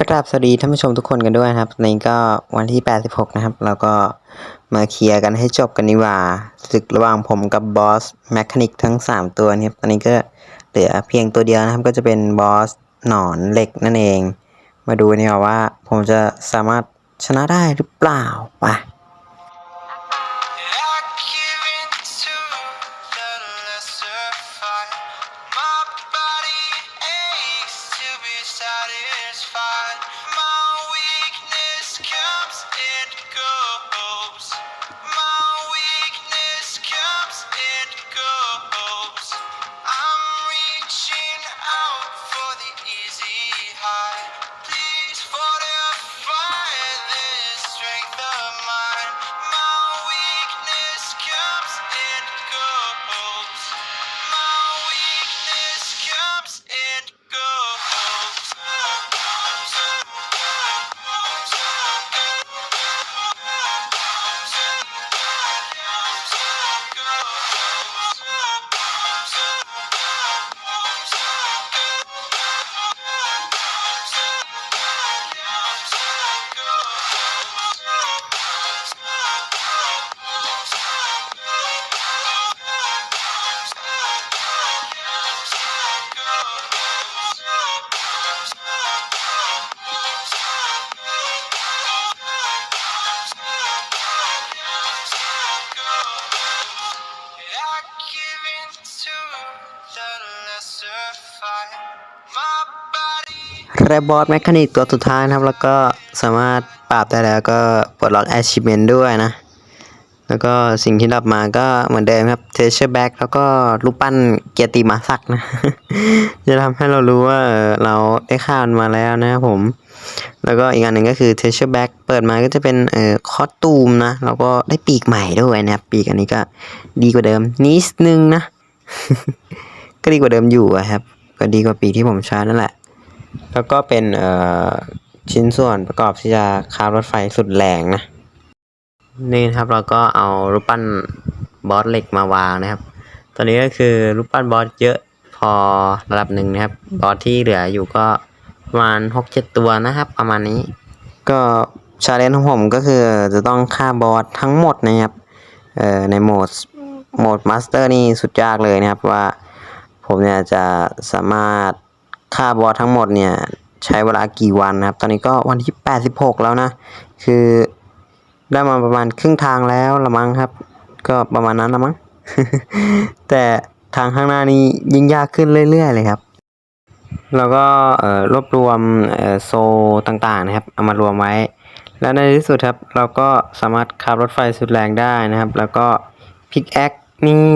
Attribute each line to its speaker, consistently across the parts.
Speaker 1: กราบสวัสดีท่านผู้ชมทุกคนกันด้วยนะครับ ในนี้ก็วันที่ 86 นะครับ เราก็มาเคลียร์กันให้จบกันดีกว่าศึกระหว่างผมกับบอสแมคานิกทั้ง 3 ตัวนี้ครับตอนนี้ก็เหลือเพียงตัวเดียวนะครับ ก็จะเป็นบอสหนอนเหล็กนั่นเอง มาดูนี่ว่าผมจะสามารถชนะได้หรือเปล่าไปะ
Speaker 2: body
Speaker 1: และบอสแมคานิกตัวสุดท้ายนะครับ แล้วก็สามารถปราบได้แล้วก็ปลดล็อก achievement ด้วยนะ แล้วก็สิ่งที่รับมาก็เหมือนเดิมครับ treasure bag แล้วก็รูปปั้นเกียรติมาศักนะ จะทำให้เรารู้ว่าเราได้ข้ามมาแล้วนะครับผม แล้วก็อีกอันหนึ่งก็คือ treasure bag เปิดมาก็จะเป็นเอ่อคอสตูมนะ แล้วก็ได้ปีกใหม่ด้วยนะครับ ปีกอันนี้ก็ดีกว่าเดิมนิดนึงนะ ก็ดีกว่าเดิมอยู่อะครับ ก็ดีกว่าปีกที่ผมใช้นั่นแหละ แล้วก็เป็นเอ่อชิ้นส่วนประกอบที่จะคาบรถไฟสุดแรงนะ นี่นะครับเราก็เอารูปปั้นบอสเหล็กมาวางนะครับ ตอนนี้ก็คือรูปปั้นบอสเยอะพอระดับหนึ่งนะครับ บอสที่เหลืออยู่ก็ประมาณหกเจ็ดตัวนะครับ ประมาณนี้ ก็ชาเลนจ์ของผมก็คือจะต้องฆ่าบอสทั้งหมดนะครับเอ่อในโหมดโหมดมาสเตอร์นี่สุดยากเลยนะครับว่าผมเนี่ยจะสามารถ ฆ่าบอสทั้งหมดเนี่ยใช้เวลากี่วันนะครับ ตอนนี้ก็วันที่ 86 แล้วนะ คือได้มาประมาณครึ่งทางแล้วละมั้งครับ ก็ประมาณนั้นละมั้ง แต่ทางข้างหน้านี้ยิ่งยากขึ้นเรื่อยๆเลยครับ แล้วก็รวบรวมเอ่อโซต่างๆนะครับ เอามารวมไว้ แล้วในที่สุดครับเราก็สามารถขับรถไฟสุดแรงได้นะครับ แล้วก็พิกแอคนี่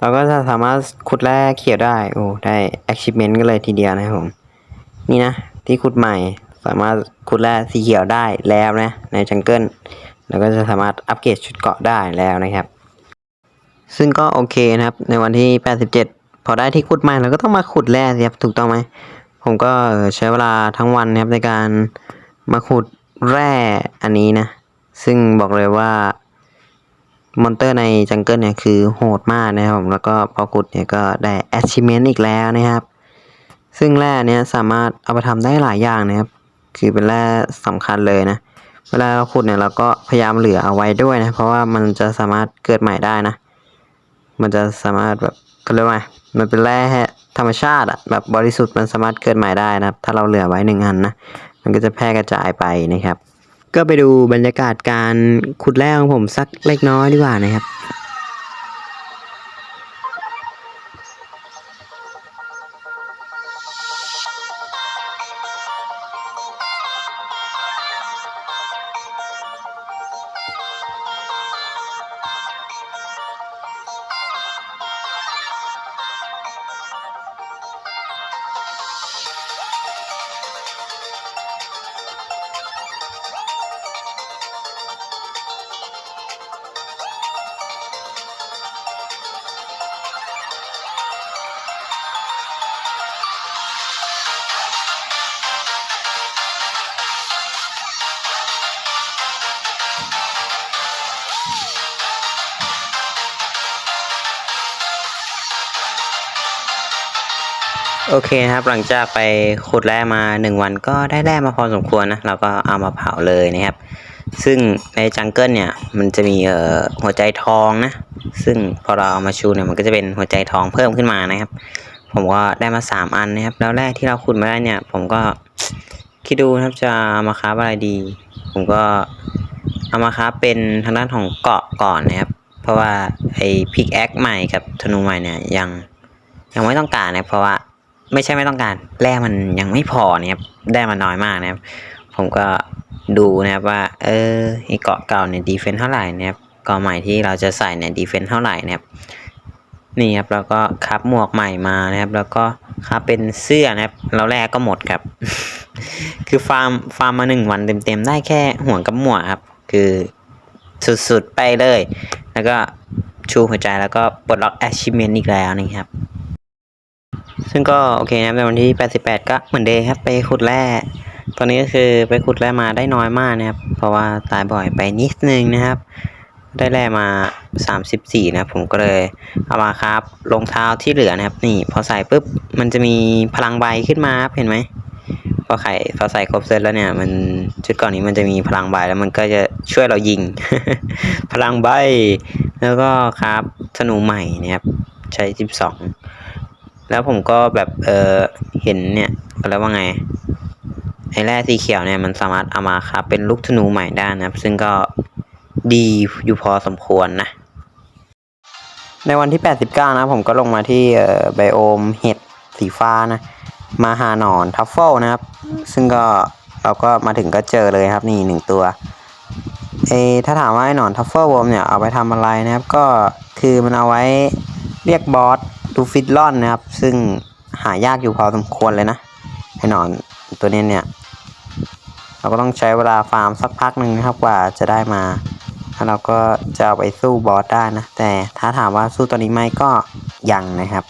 Speaker 1: เราก็จะสามารถขุดแร่เขียวได้ โอ้ ได้ achievement กันเลยทีเดียวนะครับผม นี่นะ ที่ขุดใหม่ สามารถขุดแร่สีเขียวได้แล้วนะ ในจังเกิลแล้วก็จะสามารถอัปเกรดชุดเกาะได้แล้วนะครับ ซึ่งก็โอเคนะครับ ในวันที่ 87 พอได้ที่ขุดใหม่เราก็ต้องมาขุดแร่สิครับ ถูกต้องไหม ผมก็ใช้เวลาทั้งวันนะครับในการมาขุดแร่อันนี้นะ ซึ่งบอกเลยว่า มอนเตอร์ในจังเกิลเนี่ยคือโหดมากนะครับผมแล้วก็พอขุดเนี่ยก็ได้ achievement อีกแล้วนะครับ ซึ่งแร่เนี้ยสามารถเอาไปทำได้หลายอย่างนะครับ คือเป็นแร่สำคัญเลยนะ เวลาเราขุดเนี่ยเราก็พยายามเหลือเอาไว้ด้วยนะ เพราะว่ามันจะสามารถเกิดใหม่ได้นะ มันจะสามารถแบบก็เรียกว่ามันเป็นแร่ธรรมชาติอะแบบบริสุทธิ์มันสามารถเกิดใหม่ได้นะครับ ถ้าเราเหลือไว้หนึ่งอันนะ มันก็จะแพร่กระจายไปนะครับ ก็ไปดูบรรยากาศการขุดแร่ของผมสักเล็กน้อยดีกว่านะครับ โอเคนะครับหลังจากไปขุดแร่มาหนึ่งวันก็ได้แร่มาพอสมควรนะเราก็เอามาเผาเลยนะครับ ซึ่งในจังเกิลเนี่ยมันจะมีเอ่อหัวใจทองนะ ซึ่งพอเราเอามาชูเนี่ยมันก็จะเป็นหัวใจทองเพิ่มขึ้นมานะครับ ผมก็ได้มาสามอันนะครับ แล้วแร่ที่เราขุดมาได้เนี่ย ผมก็คิดดูนะครับจะเอามาค้าอะไรดี ผมก็เอามาค้าเป็นทางด้านของเกาะก่อนนะครับ เพราะว่าไอ้พิกแอคใหม่กับธนูใหม่เนี่ยยังยังไม่ต้องการนะเพราะว่า ไม่ใช่ไม่ต้องการแร่มันยังไม่พอนะครับได้มาน้อยมากนะครับ ผมก็ดูนะครับว่า เออไอเกาะเก่าเนี่ยดีเฟนต์เท่าไหร่นะครับเกาะใหม่ที่เราจะใส่เนี่ยดีเฟนต์เท่าไหร่นะครับนี่ครับแล้วก็คับหมวกใหม่มานะครับ แล้วก็คับเป็นเสื้อนะครับแล้วแรกก็หมดครับ คือฟาร์มฟาร์มมาหนึ่งวันเต็มๆได้แค่หัวงกับหมวกครับ คือสุดๆไปเลย แล้วก็ชูหัวใจแล้วก็ปลดล็อก achievement อีกแล้วนะครับ ซึ่งก็โอเคนะครับในวันที่ 88 ก็เหมือนเดิมครับไปขุดแร่ตอนนี้ก็คือไปขุดแร่มาได้น้อยมากนะครับ เพราะว่าตายบ่อยไปนิดนึงนะครับ ได้แร่มา 34 นะครับ ผมก็เลยเอามาครับรองเท้าที่เหลือนะครับ นี่พอใส่ปุ๊บมันจะมีพลังใบขึ้นมาครับเห็นไหมพอไข่พอใส่ครบเซตแล้วเนี่ย มันชุดก่อนนี้มันจะมีพลังใบแล้วมันก็จะช่วยเรายิง พลังใบแล้วก็ครับธนูใหม่นะครับ ใช้ 12 แล้วผมก็แบบเออเห็นเนี่ยแล้วว่าไงไอ้แร่สีเขียวเนี่ยมันสามารถเอามาครับเป็นลูกธนูใหม่ได้นะครับ ซึ่งก็ดีอยู่พอสมควรนะ ในวันที่ 89 นะผมก็ลงมาที่เอ่อไบโอมเห็ดสีฟ้านะ มาหาหนอนทัฟเฟิลนะครับ ซึ่งก็เราก็มาถึงก็เจอเลยครับนี่หนึ่งตัวเออถ้าถามว่าไอ้หนอนทัฟเฟิลวอมเนี่ยเอาไปทำอะไรนะครับ ก็คือมันเอาไว้เรียกบอส ดูฟิตลอนนะครับ ซึ่งหายากอยู่พอสมควรเลยนะไอ้หนอนตัวนี้เนี่ย เราก็ต้องใช้เวลาฟาร์มสักพักหนึ่งนะครับกว่าจะได้มาแล้วเราก็จะเอาไปสู้บอสได้นะ แต่ถ้าถามว่าสู้ตัวนี้ไหมก็ยังนะครับ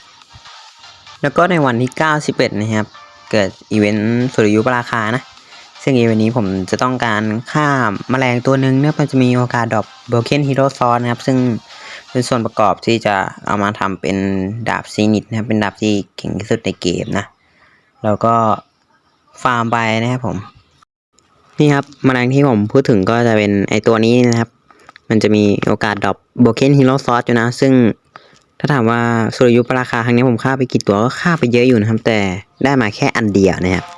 Speaker 1: แล้วก็ในวันที่ 91 นะครับ เกิดอีเวนต์สุริยุปราคานะ ซึ่งอีเวนต์นี้ผมจะต้องการฆ่าแมลงตัวหนึ่งเนี่ยมันจะมีโอกาสดรอปโบเคนฮีโร่ซอนนะครับ ซึ่ง เป็นส่วนประกอบที่จะเอามาทำเป็นดาบซีนิตนะครับ เป็นดาบที่เก่งที่สุดในเกมนะ แล้วก็ฟาร์มไปนะครับผม นี่ครับแมลงที่ผมพูดถึงก็จะเป็นไอตัวนี้นะครับ มันจะมีโอกาสดรอปโบเคนฮีโร่ซอสอยู่นะ ซึ่งถ้าถามว่าสุริยุปราคาครั้งนี้ผมฆ่าไปกี่ตัวก็ฆ่าไปเยอะอยู่นะครับ แต่ได้มาแค่อันเดียวนะครับ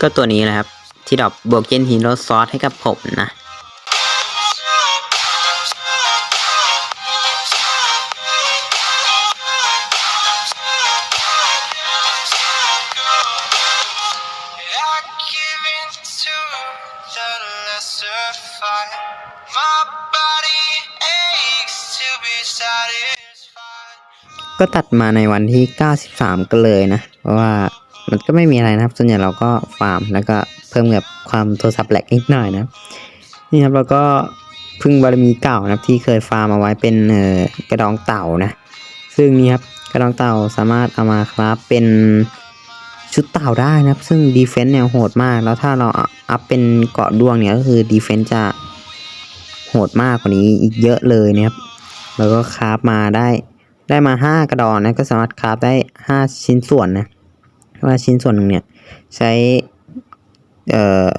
Speaker 1: ก็ตัวนี้แหละครับ ที่ดรอปโบเคนฮีโร่ซอสให้กับผมนะก็ตัดมาในวันที่ 93กันเลยนะ เพราะว่า มันก็ไม่มีอะไรนะครับ ส่วนใหญ่เราก็ฟาร์มแล้วก็เพิ่มกับความโทรศัพท์แหลกนิดหน่อยนะนี่ครับเราก็พึ่งบารมีเก่านะครับที่เคยฟาร์มเอาไว้เป็นเอ่อกระดองเต่านะ ซึ่งนี่ครับกระดองเต่าสามารถเอามาคราฟเป็นชุดเต่าได้นะครับ ซึ่งดีเฟนต์เนี่ยโหดมาก แล้วถ้าเราอัพเป็นเกาะดวงเนี่ยก็คือดีเฟนต์จะโหดมากกว่านี้อีกเยอะเลยนะครับ แล้วก็คราฟมาได้ได้มาห้ากระดองนะก็สามารถคราฟได้ห้าชิ้นส่วนนะ ว่าชิ้นส่วนหนึ่งเนี่ยใช้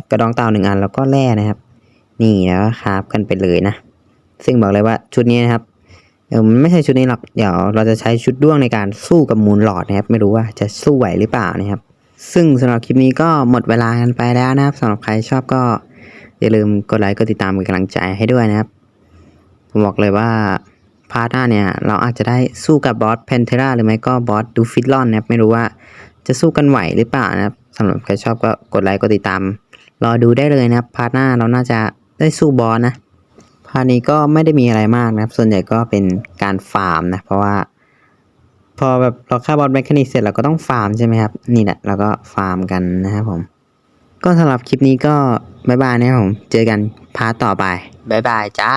Speaker 1: กระดองเต่าหนึ่งอันแล้วก็แร่นะครับ นี่แล้วคราฟกันไปเลยนะ ซึ่งบอกเลยว่าชุดนี้นะครับเออมันไม่ใช่ชุดนี้หรอกเดี๋ยวเราจะใช้ชุดด้วงในการสู้กับมูลหลอดนะครับ ไม่รู้ว่าจะสู้ไหวหรือเปล่านะครับ ซึ่งสำหรับคลิปนี้ก็หมดเวลากันไปแล้วนะครับสำหรับใครชอบก็อย่าลืมกดไลค์กดติดตามเป็นกำลังใจให้ด้วยนะครับผมบอกเลยว่าพาร์ทหน้าเนี่ย เราอาจจะได้สู้กับบอสเพนเทราหรือไม่ก็บอสดูฟิตลอนนะครับไม่รู้ว่า จะสู้กันไหวหรือเปล่านะครับสำหรับใครชอบก็กดไลค์กดติดตาม รอดูได้เลยนะครับพาร์ทหน้าเราน่าจะได้สู้บอสนะพาร์ทนี้ก็ไม่ได้มีอะไรมากนะครับ ส่วนใหญ่ก็เป็นการฟาร์มนะเพราะว่า พอแบบเราฆ่าบอสแมคคานิกเสร็จเราก็ต้องฟาร์มใช่ไหมครับนี่แหละเราก็ฟาร์มกันนะครับผม ก็สำหรับคลิปนี้ก็บายบายนะครับผมเจอกันพาร์ทต่อไปบายบายจ้า